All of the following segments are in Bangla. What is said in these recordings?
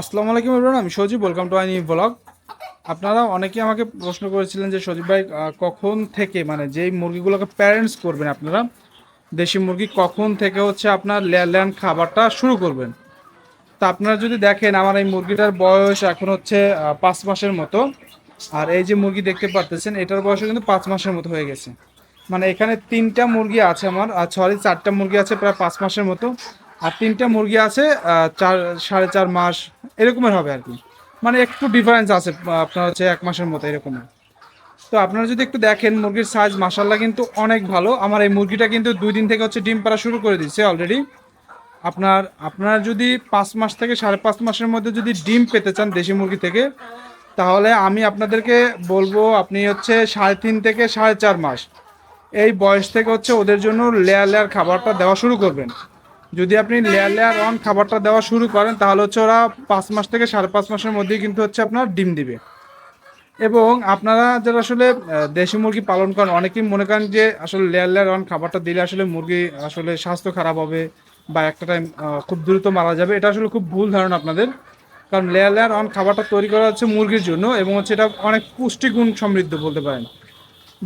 আসসালামু আলাইকুম এবার আমি সজীব ওয়েলকাম টু আইনি ব্লগ আপনারা অনেকেই আমাকে প্রশ্ন করেছিলেন যে, সজীব ভাই কখন থেকে মানে যেই মুরগিগুলোকে প্যারেন্টস করবেন আপনারা, দেশি মুরগি কখন থেকে হচ্ছে আপনার ল্যান্ড খাবারটা শুরু করবেন? তা আপনারা যদি দেখেন, আমার এই মুরগিটার বয়স এখন হচ্ছে পাঁচ মাসের মতো, আর এই যে মুরগি দেখতে পারতেছেন, এটার বয়সও কিন্তু পাঁচ মাসের মতো হয়ে গেছে। মানে এখানে তিনটা মুরগি আছে আমার, আর সরি, চারটা মুরগি আছে প্রায় পাঁচ মাসের মতো। আর তিনটা মুরগি আছে চার, সাড়ে চার মাস, এরকমের হবে আর কি। মানে একটু ডিফারেন্স আছে, আপনার হচ্ছে এক মাসের মতো এরকমের তো আপনারা যদি একটু দেখেন, মুরগির সাইজ মাসাল্লাহ কিন্তু অনেক ভালো। আমার এই মুরগিটা কিন্তু দুই দিন থেকে হচ্ছে ডিম পাড়া শুরু করে দিচ্ছে অলরেডি আপনার আপনার যদি পাঁচ মাস থেকে সাড়ে পাঁচ মাসের মধ্যে যদি ডিম পেতে চান দেশি মুরগি থেকে, তাহলে আমি আপনাদেরকে বলব, আপনি হচ্ছে সাড়ে তিন থেকে সাড়ে চার মাস। এই বয়স থেকে হচ্ছে ওদের জন্য লেয়ার লেয়ার খাবারটা দেওয়া শুরু করবেন। যদি আপনি লেয়ার লেয়ার অন খাবারটা দেওয়া শুরু করেন তাহলে হচ্ছে ওরা পাঁচ মাস থেকে সাড়ে পাঁচ মাসের মধ্যেই কিন্তু হচ্ছে আপনার ডিম দিবে। এবং আপনারা যারা আসলে দেশি মুরগি পালন করেন অনেকেই মনে করেন যে আসলে লেয়ার লেয়ার অন খাবারটা দিলে আসলে মুরগি আসলে স্বাস্থ্য খারাপ হবে বা একটা টাইম খুব দ্রুত মারা যাবে। এটা আসলে খুব ভুল ধারণা আপনাদের। কারণ লেয়ার লেয়ার অন খাবারটা তৈরি করা হচ্ছে মুরগির জন্য এবং হচ্ছে এটা অনেক পুষ্টিগুণ সমৃদ্ধ বলতে পারেন।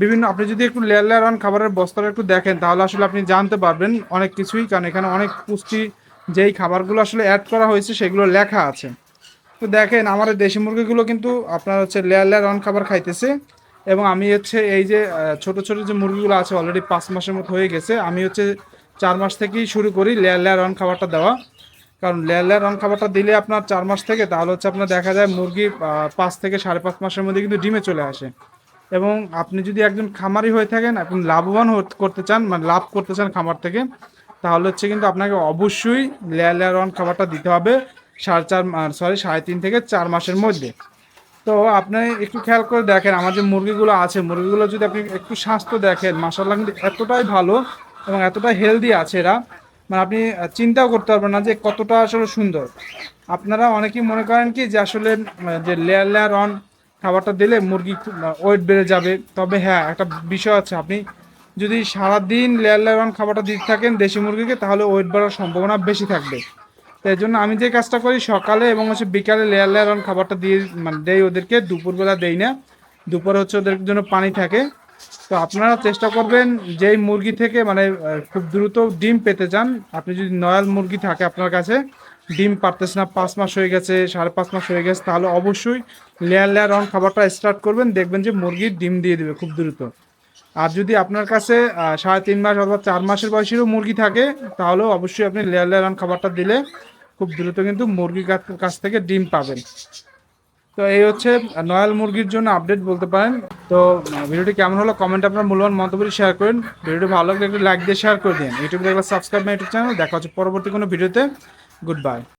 বিভিন্ন, আপনি যদি একটু লেয়ার লেয়ার অন খাবারের বস্তাটা একটু দেখেন, তাহলে আসলে আপনি জানতে পারবেন অনেক কিছুই, কারণ এখানে অনেক পুষ্টি যেই খাবারগুলো আসলে অ্যাড করা হয়েছে, সেগুলো লেখা আছে। তো দেখেন এই দেশি মুরগিগুলো কিন্তু আপনার হচ্ছে লেয়ার লেয়ার অন খাবার খাইতেছে, এবং আমি হচ্ছে এই যে ছোট ছোট যে মুরগিগুলো আছে অলরেডি পাঁচ মাসের মতো হয়ে গেছে, আমি হচ্ছে চার মাস থেকেই শুরু করি লেয়ার লেয়ার অন খাবারটা দেওয়া। কারণ লেয়ার লেয়ার অন খাবারটা দিলে আপনার চার মাস থেকে, তাহলে হচ্ছে আপনার দেখা যায় মুরগি পাঁচ থেকে সাড়ে পাঁচ মাসের মধ্যে কিন্তু ডিমে চলে আসে। এবং আপনি যদি একজন খামারি হয়ে থাকেন, আপনি লাভবান করতে চান মানে লাভ করতে চান খামার থেকে, তাহলে হচ্ছে কিন্তু আপনাকে অবশ্যই লেয়ার লেয়ার অন খাবারটা দিতে হবে সাড়ে চার সরি সাড়ে তিন থেকে চার মাসের মধ্যে। তো আপনি একটু খেয়াল করে দেখেন, আমার যে মুরগিগুলো আছে, মুরগিগুলো যদি আপনি একটু স্বাস্থ্য দেখেন মাসাল্লাহ কিন্তু এতটাই ভালো এবং এতটাই হেলদি আছে এরা মানে আপনি চিন্তাও করতে পারবেন না যে কতটা আসলে সুন্দর। আপনারা অনেকেই মনে করেন কি যে আসলে, যে লেয়ার লেয়ার অন খাবারটা দিলে মুরগি ওয়েট বেড়ে যাবে। তবে হ্যাঁ একটা বিষয় আছে, আপনি যদি সারাদিন লেয়ার লেয়ার খাবারটা দিতে থাকেন দেশি মুরগিকে, তাহলে ওয়েট বাড়ার সম্ভাবনা বেশি থাকবে। তো এই জন্য আমি যে কাজটা করি সকালে এবং হচ্ছে বিকালে লেয়ার লেয়ার খাবারটা দিয়ে মানে দেই ওদেরকে, দুপুরবেলা দেই না। দুপুরে হচ্ছে ওদের জন্য পানি থাকে। তো আপনারা চেষ্টা করবেন যেই মুরগি থেকে মানে খুব দ্রুত ডিম পেতে চান, আপনি যদি নয়াল মুরগি থাকে আপনার কাছে ডিম পারতেছে না, পাঁচ মাস হয়ে গেছে, সাড়ে পাঁচ মাস হয়ে গেছে, তাহলে অবশ্যই লেয়ার লেয়ার অন খাবারটা স্টার্ট করবেন, দেখবেন যে মুরগির ডিম দিয়ে দেবে খুব দ্রুত। আর যদি আপনার কাছে সাড়ে তিন মাস অথবা চার মাসের বয়সেরও মুরগি থাকে, তাহলেও অবশ্যই আপনি লেয়ার লেয়ার অন খাবারটা দিলে খুব দ্রুত কিন্তু মুরগির কাছ- থেকে ডিম পাবেন। তো এই হচ্ছে নয়াল মুরগির জন্য আপডেট বলতে পারেন। তো ভিডিওটি কেমন হলো কমেন্ট আপনার মূল্যবান মন্তব্য শেয়ার করেন। ভিডিওটি ভালো লাগলে একটু লাইক দিয়ে শেয়ার করে দিন। ইউটিউবে দেখলে সাবস্ক্রাইব মাই ইউটিউব চ্যানেল দেখা হচ্ছে পরবর্তী কোনো ভিডিওতে। Goodbye.